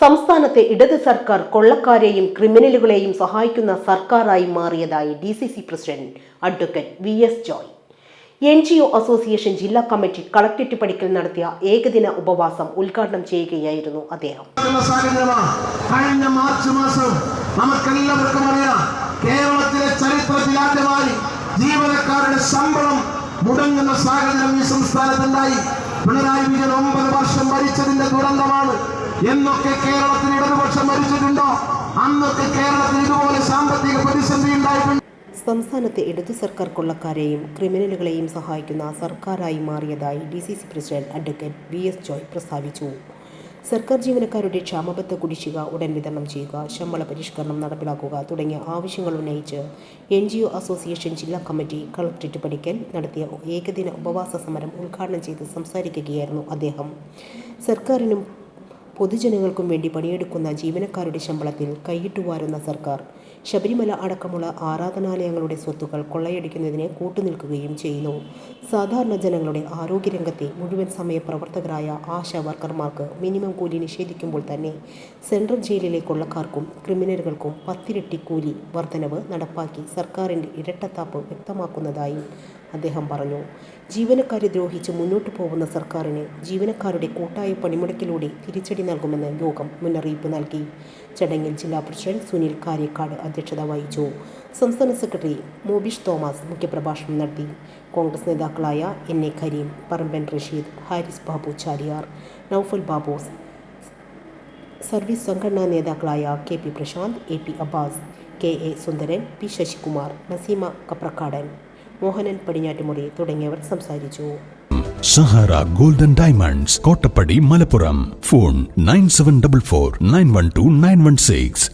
സംസ്ഥാനത്തെ ഇടത് സർക്കാർ കൊള്ളക്കാരെയും ക്രിമിനലുകളെയും സഹായിക്കുന്ന സർക്കാരായി മാറിയതായി D C C president advocate V S Joy. N G O association ജില്ലാ കമ്മിറ്റി കളക്ടറേറ്റ് പടിക്കൽ നടത്തിയ ഏകദിന ഉപവാസം ഉദ്ഘാടനം ചെയ്യുകയായിരുന്നു അദ്ദേഹം. കഴിഞ്ഞ മാർച്ച് മാസം നമുക്കെല്ലാവർക്കും അറിയാം കേരളത്തിലെ ചരിത്രത്തിലാദ്യമായി ജീവനക്കാരുടെ ശമ്പളം മുടങ്ങുന്ന സാഹചര്യം ഈ സംസ്ഥാനത്തുണ്ടായി. പിണറായി വിജയൻ ഒമ്പത് വർഷം ഭരിച്ചതിന്റെ ദുരന്തമാണ്. എന്നൊക്കെ കേരളത്തിൽ ഇടതുപക്ഷം ഭരിച്ചിട്ടുണ്ടോ അന്നൊക്കെ കേരളത്തിൽ ഇതുപോലെ സാമ്പത്തിക പ്രതിസന്ധി ഉണ്ടായിട്ടുണ്ട്. സംസ്ഥാനത്തെ ഇടതു സർക്കാർ കൊള്ളക്കാരെയും ക്രിമിനലുകളെയും സഹായിക്കുന്ന സർക്കാരായി മാറിയതായി D C C president advocate V S Joy പ്രസ്താവിച്ചു. സർക്കാർ ജീവനക്കാരുടെ ക്ഷാമബദ്ധ കുടിശ്ശിക ഉടൻ വിതരണം ചെയ്യുക ശമ്പള പരിഷ്കരണം നടപ്പിലാക്കുക തുടങ്ങിയ ആവശ്യങ്ങൾ ഉന്നയിച്ച് എൻ ജി ഒ അസോസിയേഷൻ ജില്ലാ കമ്മിറ്റി കളക്ടറേറ്റ് പഠിക്കൽ നടത്തിയ ഏകദിന ഉപവാസ സമരം ഉദ്ഘാടനം ചെയ്ത് സംസാരിക്കുകയായിരുന്നു അദ്ദേഹം. സർക്കാരിനും പൊതുജനങ്ങൾക്കും വേണ്ടി പണിയെടുക്കുന്ന ജീവനക്കാരുടെ ശമ്പളത്തിൽ കൈയിട്ടുവാരുന്ന സർക്കാർ. ശബരിമല അടക്കമുള്ള ആരാധനാലയങ്ങളുടെ സ്വത്തുക്കൾ കൊള്ളയടിക്കുന്നതിന് കൂട്ടുനിൽക്കുകയും ചെയ്യുന്നു. സാധാരണ ജനങ്ങളുടെ ആരോഗ്യരംഗത്തെ മുഴുവൻ സമയ പ്രവർത്തകരായ ആശാ വർക്കർമാർക്ക് മിനിമം കൂലി നിഷേധിക്കുമ്പോൾ തന്നെ സെൻട്രൽ ജയിലിലെ കൊള്ളക്കാർക്കും ക്രിമിനലുകൾക്കും പത്തിരട്ടി കൂലി വർധനവ് നടപ്പാക്കി സർക്കാരിന്റെ ഇരട്ടത്താപ്പ് വ്യക്തമാക്കുന്നതായും അദ്ദേഹം പറഞ്ഞു ജീവനക്കാരെ ദ്രോഹിച്ച് മുന്നോട്ടു പോകുന്ന സർക്കാരിന് ജീവനക്കാരുടെ കൂട്ടായ പണിമുടക്കിലൂടെ തിരിച്ചടി നൽകുമെന്ന് യോഗം മുന്നറിയിപ്പ് നൽകി. ചടങ്ങിൽ ജില്ലാ പ്രസിഡന്റ് സുനിൽ കാര്യക്കാട് അധ്യക്ഷത വഹിച്ചു. സംസ്ഥാന സെക്രട്ടറി മോബിഷ് തോമസ് മുഖ്യപ്രഭാഷണം നടത്തി. കോൺഗ്രസ് നേതാക്കളായ N. A. Karim Paramban Rasheed Haris Babu Chaliyar Noufal Babos service സംഘടനാ നേതാക്കളായ K P Prashant A P Abbas K A Sundaran P Sasikumar Naseema Kaprakkadan Mohanan Padinjattumuri തുടങ്ങിയവർ സംസാരിച്ചു. Sahara golden diamonds Kottappadi Malappuram. Phone nine seven double four nine one two nine one six.